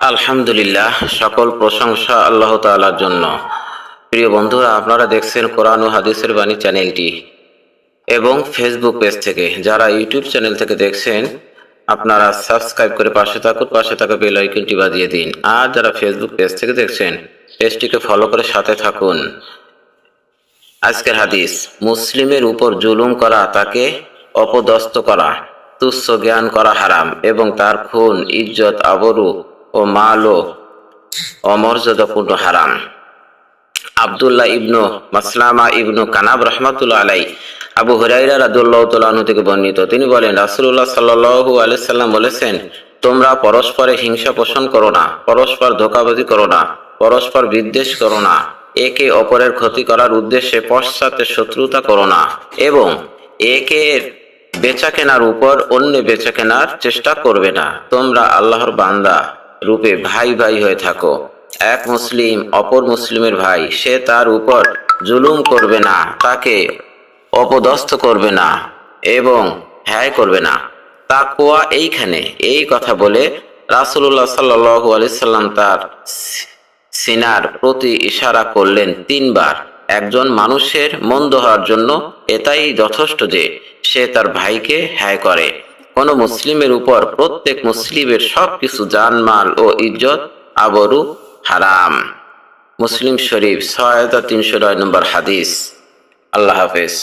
আলহামদুলিল্লাহ, সকল প্রশংসা আল্লাহ তাআলার জন্য। প্রিয় বন্ধুরা, আপনারা দেখছেন কোরআন ও হাদিসের বাণী চ্যানেলটি এবং ফেসবুক পেজ থেকে। যারা ইউটিউব চ্যানেল থেকে দেখছেন, আপনারা সাবস্ক্রাইব করে পাশে থাকুন, পাশে থাকা বেল আইকনটি বাজিয়ে দিন। আর যারা ফেসবুক পেজ থেকে দেখছেন পেজটিকে ফলো করে সাথে থাকুন। আজকের হাদিস, মুসলিমের উপর জুলুম করা, তাকে অপদস্থ করা, তুচ্ছ জ্ঞান করা হারাম এবং তার খুন, ইজ্জত, আবরু ও মাল ও অমর্যাদাপূর্ণ হারাম। আবদুল্লাহ ইবনু মাসলামা ইবনু কানাব রহমাতুল্লাহ আলাই আবু হুরাইরা রাদুল্লাহ তালু থেকে বর্ণিত। তিনি বলেন রাসুল্লাহ সাল্লু আলাইসাল্লাম বলেছেন, তোমরা পরস্পরে হিংসা পোষণ করো না, পরস্পর ধোকাবাজি করো না, পরস্পর বিদ্বেষ করো না, একে অপরের ক্ষতি করার উদ্দেশ্যে পশ্চাতে শত্রুতা করো না, এবং একে বেচা কেনার উপর অন্য বেচা কেনার চেষ্টা করবে না। তোমরা আল্লাহর বান্দা রূপে ভাই ভাই হয়ে থাকো। এক মুসলিম, অপর মুসলিমের ভাই, সে তার উপর জুলুম করবে না, তাকে অপদস্থ করবে না এবং হ্যায় করবে না। তাকুয়া এইখানে এই কথা বলে রাসুল্লাহ সাল্লাহ আলিয়াল্লাম তার সিনার প্রতি ইশারা করলেন তিনবার। একজন মানুষের মন্দ হওয়ার জন্য এটাই যথেষ্ট যে সে তার ভাইকে হ্যায় করে। কোন মুসলিমের উপর প্রত্যেক মুসলিমের সবকিছু জানমাল ও ইজ্জত আবরু হারাম। মুসলিম শরীফ সহায়তা তিনশো নয় নম্বর হাদিস। আল্লাহ হাফেজ।